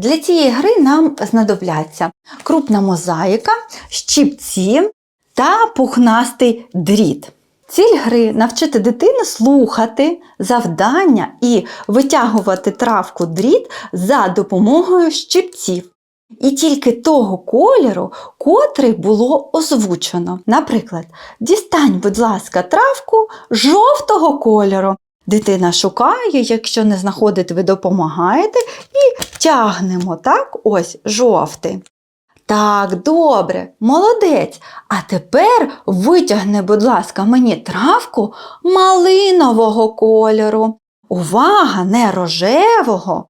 Для цієї гри нам знадобляться крупна мозаїка, щіпці та пухнастий дріт. Ціль гри навчити дитину слухати завдання і витягувати травку дріт за допомогою щипців. І тільки того кольору, котрий було озвучено. Наприклад, дістань, будь ласка, травку жовтого кольору. Дитина шукає, якщо не знаходить, ви допомагаєте і тягнемо, так? Ось жовтий. Так, добре, молодець. А тепер витягни, будь ласка, мені травку малинового кольору. Увага, не рожевого,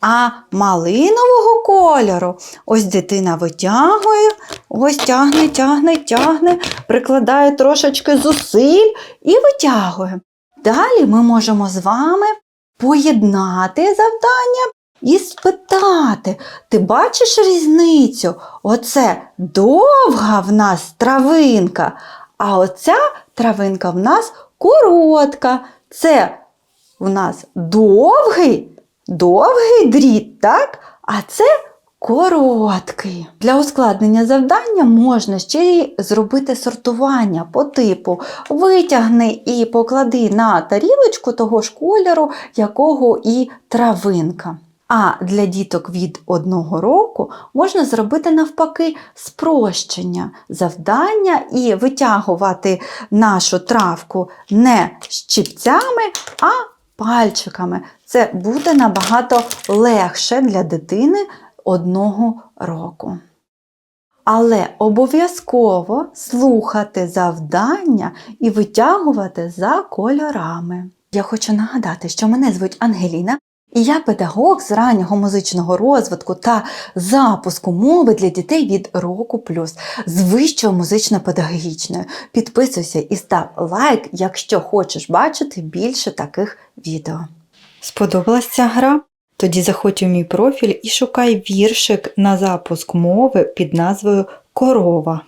а малинового кольору. Ось дитина витягує, ось тягне, тягне, тягне, прикладає трошечки зусиль і витягує. Далі ми можемо з вами поєднати завдання і спитати, ти бачиш різницю? Оце довга в нас травинка, а оця травинка в нас коротка. Це в нас довгий, довгий дріт, так? А це короткий. Для ускладнення завдання можна ще й зробити сортування по типу витягни і поклади на тарілочку того ж кольору, якого і травинка. А для діток від одного року можна зробити навпаки спрощення завдання і витягувати нашу травку не щипцями, а пальчиками. Це буде набагато легше для дитини одного року. Але обов'язково слухати завдання і витягувати за кольорами. Я хочу нагадати, що мене звуть Ангеліна, і я педагог з раннього музичного розвитку та запуску мови для дітей від року плюс з вищою музично-педагогічною. Підписуйся і став лайк, якщо хочеш бачити більше таких відео. Сподобалась ця гра? Тоді заходь у мій профіль і шукай віршик на запуск мови під назвою Корова.